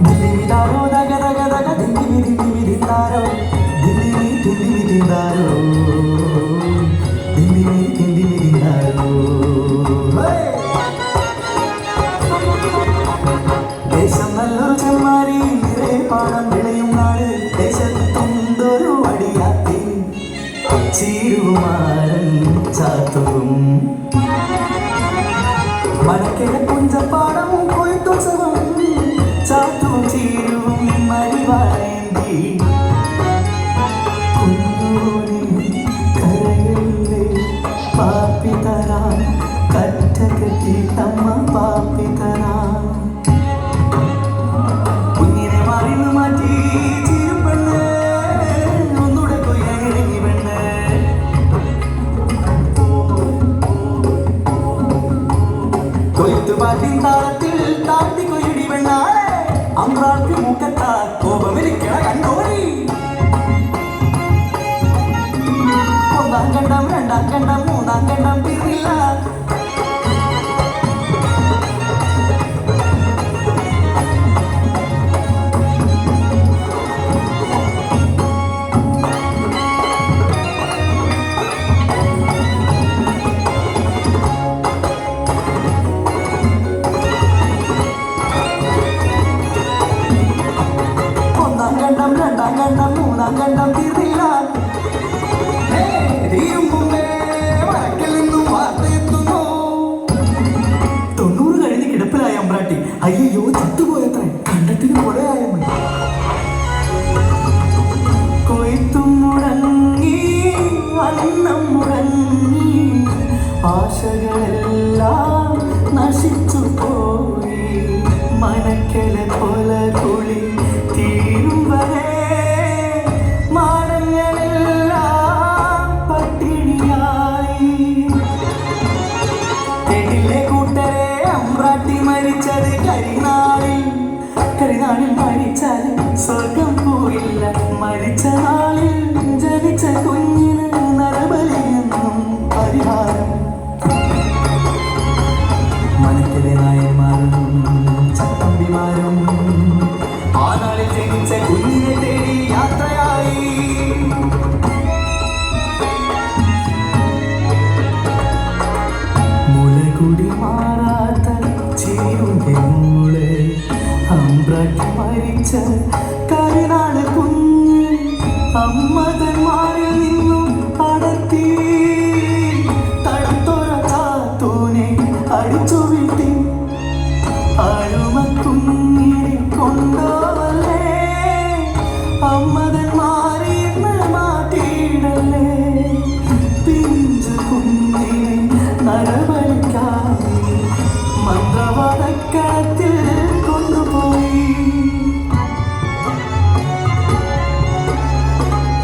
ദഗ ദഗ ദഗ ദില്ലിമി ദില്ലിമി ദിന്താരോ ദില്ലിമി ദില്ലിമി ദിന്താരോ ദില്ലിമി ദില്ലിമി ദിന്താരോ ഹേ ദേശം നല്ലൊരു ചെമ്മാരി നിറയെ പാടം വിളയും നാട്. ദേശത്തുണ്ടൊരു വടിയാത്തി ചീരുമാരൻ ചാത്തും മലക്കിഴ പുഞ്ചപ്പാടം പാപ്പി തരാം കറ്റ കെട്ടിട്ടമ്മ പാപ്പി തരാം കുഞ്ഞിനെ മറിന്ന് മാറ്റി ചിരുപ്പെണ്ണ് ഒന്നുകൂടെ കൊയ്യാനിറങ്ങി പെണ്ണ്. കൊയ്ത്തുപാട്ടിൻ താളത്തിൽ താത്തി കൊയ്യടി പെണ്ണാളെ. അമ്രാൾക്ക് മൂക്കത്താ കോപമിരിക്കണ കണ്ടോടി. ഒന്നാം കണ്ടം രണ്ടാം കണ്ടം മൂന്നാം കണ്ടം കണ്ടം രണ്ടാം കണ്ടം മൂന്നാം കണ്ടം തീർന്നില്ല തൊണ്ണൂറ് കഴിഞ്ഞ് കിടപ്പിലായ അമ്പ്രാട്ടി. അയ്യോ ചത്തുപോയത്ര. കണ്ടത്തിന് പുഴയായ കൊയ്ത്തും മുടങ്ങി അന്നം മുടങ്ങി ആശകളെല്ലാം നശിച്ചു പോയി മനക്കല അമ്രാട്ടി മരിച്ചത് കരിനാളിൽ. കരിനാളിൽ മരിച്ചാൽ സ്വർഗം പോയില്ല. മരിച്ച നാളിൽ ജനിച്ച കുഞ്ഞിന് നരബലിയെന്നും പരിഹാരം. മനത്തിലെ നായന്മാരും ചത്തമ്പിമാരും ആ നാളിൽ ജനിച്ച കുഞ്ഞിനെ തേടി യാത്രയായി. മുലകുടി മാറാത്ത ചിരിയുടെ മൂൾ അമ്പ്രക്ക് മരിച്ച കുഞ്ഞ് അമ്മതന്മാരിൽ നിന്നും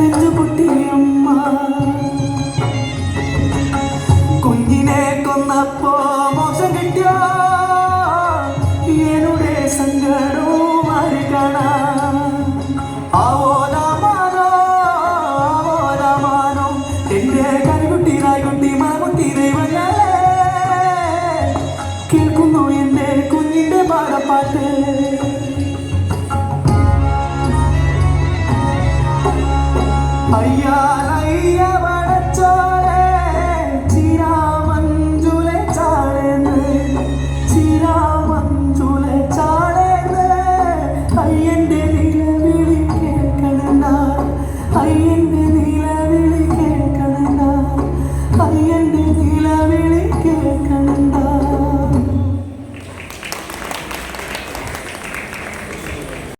നെഞ്ചു പൊട്ടിയമ്മ കുഞ്ഞിനെ കൊന്നപ്പോ മോശം കിട്ടിയ? എന്നുടെ സങ്കടവും 哎呀。